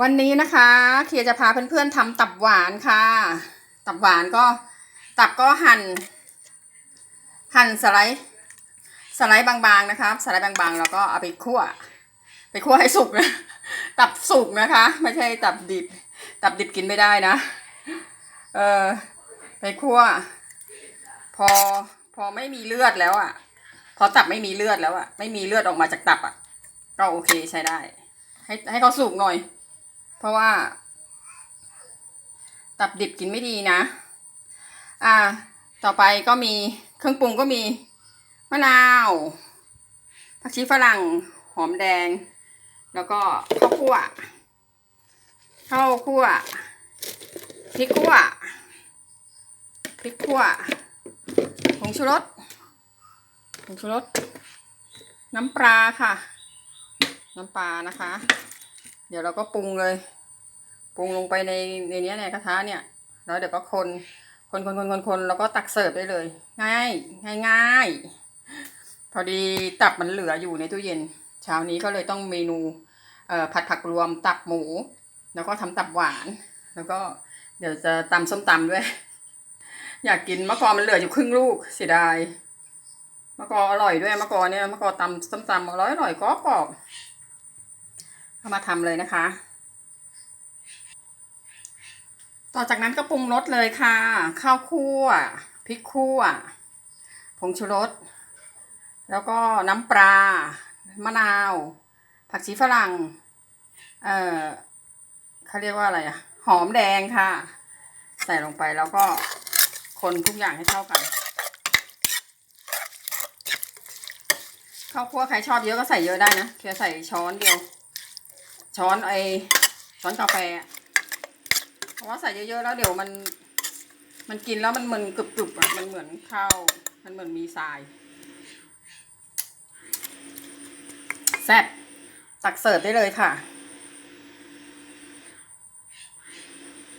วันนี้นะคะเคียร์จะพาเพื่อนๆทำตับหวานค่ะ ตับหวานก็ตับก็หั่น หั่นสไลด์สไลด์บางๆนะครับสไลด์บางๆ แล้วก็เอาไปคั่ว ไปคั่วให้สุกนะตับสุกนะคะ ไม่ใช่ตับดิบ ตับดิบกินไม่ได้นะเออไปคั่ว พอพอไม่มีเลือดแล้วอะ พอตับไม่มีเลือดแล้วอะ ไม่มีเลือดออกมาจากตับอะ ก็โอเคใช้ได้ ให้ให้เขาสุกหน่อย เพราะว่า ตับดิบกินไม่ดีนะ อ่า ต่อไปก็มีเครื่องปรุงก็มีมะนาวผักชีฝรั่งหอมแดง แล้วก็ข้าวคั่วข้าวคั่วพริกคั่วพริกคั่วผงชูรสผงชูรสน้ำปลาค่ะ น้ำปลานะคะ เดี๋ยวเราก็ปรุงเลย ปรุงลงไปในในนี้ในกระทะเนี่ย แล้วเดี๋ยวก็คน คนคนคนคนคนแล้วก็ตักเสิร์ฟได้เลย ง่ายง่ายง่ายพอดีตับมันเหลืออยู่ในตู้เย็น เช้านี้ก็เลยต้องเมนูเอ่อผัดผักรวมตับหมู แล้วก็ทำตับหวาน แล้วก็เดี๋ยวจะตำส้มตำด้วย อยากกินมะกอมันเหลืออยู่ครึ่งลูกเสียดายมะกออร่อยด้วยมะกอเนี่ยมะกอตำส้มตำอร่อยอร่อยกรอบกรอบเอามาทำเลยนะคะ ต่อจากนั้นก็ปรุงรสเลยค่ะ ข้าวคั่วพริกคั่วผงชูรส แล้วก็น้ำปลามะนาว ผักชีฝรั่ง เอ่อเขาเรียกว่าอะไรอะหอมแดงค่ะ ใส่ลงไปแล้วก็คนทุกอย่างให้เข้ากันข้าวคั่วใครชอบเยอะก็ใส่เยอะได้นะเคียใส่ช้อนเดียว ช้อนไอช้อนกาแฟ ราะว่าใส่เยอะๆแล้วเดี๋ยวมัน มันกินแล้วมันเหมือนกรึบๆอะมันเหมือนข้าวมันเหมือนมีทรายแซ่บตักเสิร์ฟได้เลยค่ะ